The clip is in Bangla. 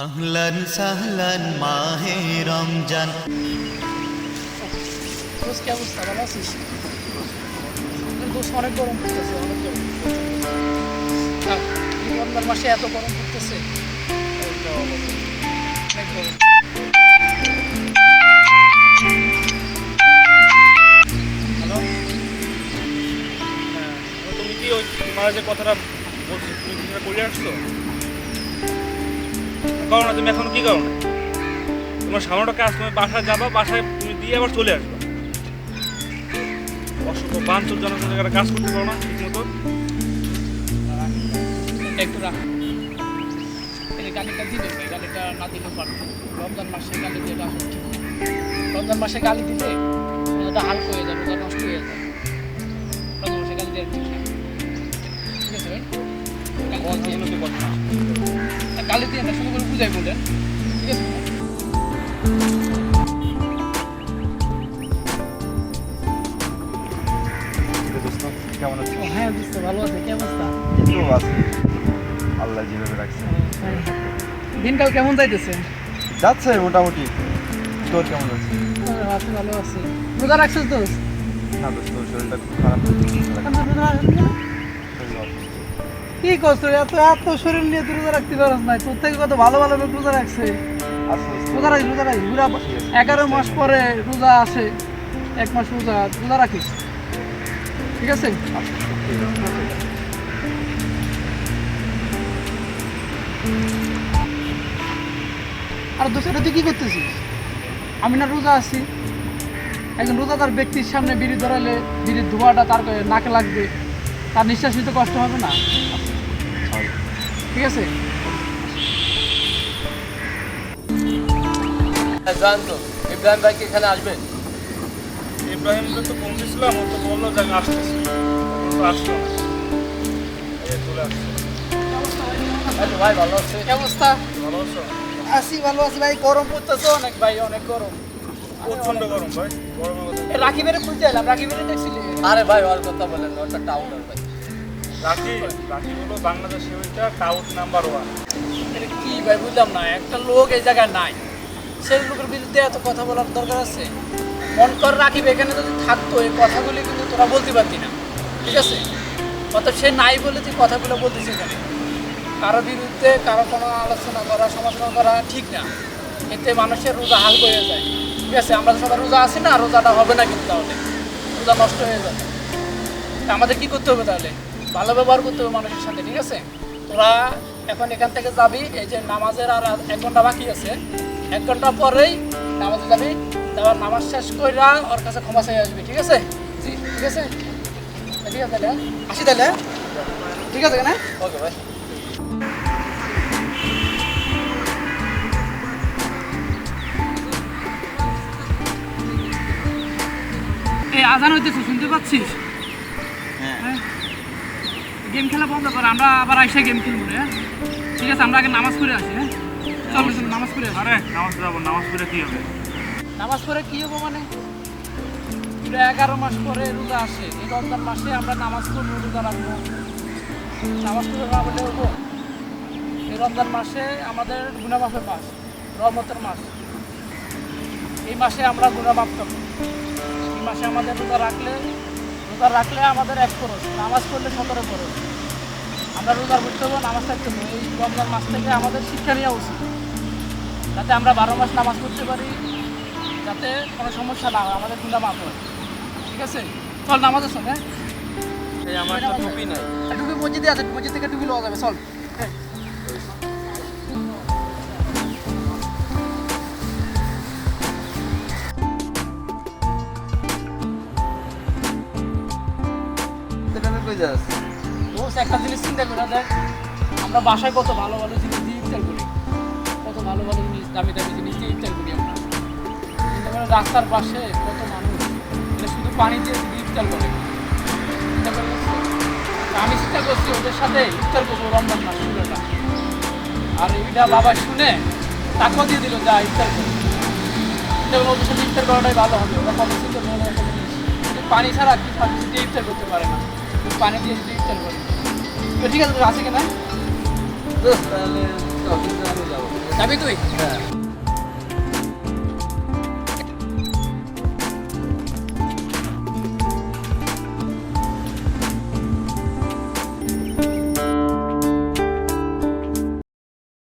আহলান সাহলান মাহে রমজান। অনেক গরম পড়তেছে অনেক মাসে এত গরম পড়তেছে হ্যাঁ তুমি কি ওই তোমার যে কথাটা বলছি, তুমি কি সেটা বলে আসছো করো না তুমি এখন কি করো না? তোমার সামান্য কাজ তুমি বাসায় যাবা বাসায় তুমি দিয়ে আবার চলে আসবা। অসংখ্য বাঞ্চল জনগণের জায়গায় কাজ করতে পারো না ঠিক মতো একটু রাখ। গালিটা দিলে গালিটা না দিলে পারব রমজান মাসে গালি না। রমজান মাসে গালি দিলে হালকা হয়ে যাবে ওটা নষ্ট হয়ে যাবে। রমজান মাসে গালি দেওয়া ঠিক ঠিক আছে গালি দিয়ে না শুধু করে বুঝাই বলেন ঠিক আছে? কেমন আছে? হ্যাঁ বুঝতে ভালো আছে কি অবস্থা? তো আছে। আল্লাহ যেভাবে রাখছে। দিনকাল কেমন যাইতেছে? যাচ্ছে মোটামুটি। তোর কেমন আছে আছি ভালো আছি। রোজা রাখছিস তো? না তো তোর শরীরটা খুব খারাপ। কি করছ? এত এত শরীর নিয়ে তুই রোজা রাখতে পারস না থেকে কত ভালো ভালো লোক রোজা রাখছে। রোজা রাখিস রোজা রাখিস। পুরা এগারো মাস পরে রোজা আসে। এক মাস রোজা রোজা রাখিস। ঠিক আছে? আর দোষটা তুই কি করতেছিস? আমি না রোজা আছি। একজন রোজাদার ব্যক্তির সামনে বিড়ি ধরালে, বিড়ির ধোঁয়াটা তার নাকে লাগবে। তার নিঃশ্বাস নিতে কষ্ট হবে না? ঠিক আছে? জানতো। ইব্রাহিম ভাই কি এখানে আসবে ইব্রাহিমকে তো পৌঁছেছিলাম ও তো বলল যে আমি আসতেছি। আসলো চলে আসছে। আচ্ছা ভাই ভালো আছে অবস্থা? ভালো আছো? ভালো আছি ভাই। গরম পড়তেছে অনেক ভাই অনেক গরম। প্রচণ্ড গরম ভাই। গরমের কথা খুঁজতে এলাম রাখি বেড়ে দেখছিলি? আরে ভাই ওর কথা বলেন ওটা টাউনার ভাই। ওইটা নাম্বার ওয়ান কি ভাই, বুঝলাম না, একটা লোক এই জায়গায় নাই। সেই লোকের বিরুদ্ধে এত কথা বলার দরকার আছে? মন কর রাখিব এখানে যদি থাকতো, এই কথাগুলি কিন্তু তোরা বলতে না। ঠিক আছে? অর্থাৎ সে নাই বলে তুই কথাগুলো কারও বিরুদ্ধে কারও কোনো আলোচনা করা, সমালোচনা করা ঠিক না। এতে মানুষের রোজা হাল হয়ে যায়। ঠিক আছে? আমরা সবাই রোজা আছি না, রোজাটা হবে না কিন্তু তাহলে। রোজা নষ্ট হয়ে যাবে। আমাদের কি করতে হবে তাহলে? ভালো ব্যবহার করতে হবে মানুষের সাথে ঠিক আছে? তোরা এখন এখান থেকে যাবি এই যে নামাজের আর এক ঘণ্টা বাকি আছে। এক ঘণ্টা পরেই নামাজে যাবি তারপর নামাজ শেষ কইরা ওর কাছে ক্ষমা চাই আসবি ঠিক আছে? জি ঠিক আছে? ঠিক আছে তাহলে হ্যাঁ? আসি তাহলে হ্যাঁ? ঠিক আছে কেন? ওকে ভাই এই আজান হইতেছে শুনতে পাচ্ছিস? হ্যাঁ? গেম খেলা বন্ধ কর আমরা আবার আইসা গেম খেলব হ্যাঁ ঠিক আছে আমরা আগে নামাজ পড়ে আসি হ্যাঁ? চল নামাজ পড়ে আরে নামাজ যাব নামাজ পড়ে কি হবে? নামাজ পড়ে কি হব মানে? এগারো মাস পরে রোজা আসে এই রমজান মাসে আমরা নামাজ পড়ব রোজা রাখব। নামাজ পড়ে না বলে হব? এই রমজান মাসে আমাদের গুণামাফের মাস রহমতের মাস। এই মাসে আমরা গুণা মাফ করব। এই মাসে আমাদের রোজা রাখলে রোজা রাখলে আমাদের এক খরচ নামাজ পড়লে সতেরো খরচ আমরা রোজা করতে হবে নামাজ থাকতে হবে। এই রমজান মাস থেকে আমাদের শিক্ষা নেওয়া উচিত। যাতে আমরা বারো মাস নামাজ পড়তে পারি যাতে কোনো সমস্যা না হয় আমাদের গুণা মাফ হয়। ঠিক আছে? চল নামাজ আসুন হ্যাঁ? এই আমার টুপি নাই। টুপি মসজিদে আছে মসজিদ থেকে টুপি লওয়া যাবে চল। কই যাস। দোষ একটা জিনিস চিন্তা করে দেখ, আমরা বাসায় কত ভালো ভালো জিনিস দিয়ে ইফতার করি। কত ভালো ভালো জিনিস, দামি দামি জিনিস দিয়ে ইফতার করি আমরা। চিন্তা করে রাস্তার পাশে কত মানুষ এটা শুধু পানি দিয়ে ইফতার করে। করে আমি চিন্তা করছি, ওদের সাথে ইফতার করব রমজান মাস পুরোটা আর এইটা বাবা শুনে তাকেও দিয়ে দিল, যা ইফতার করব ওদের সাথে ইফতার করাটাই ভালো হবে। ওরা কত কিন্তু পানি ছাড়া কিছু ইফতার করতে পারে না। কিন্তু পানি দিয়ে শুধু ইফতার করে তো ঠিক আছে তো আছে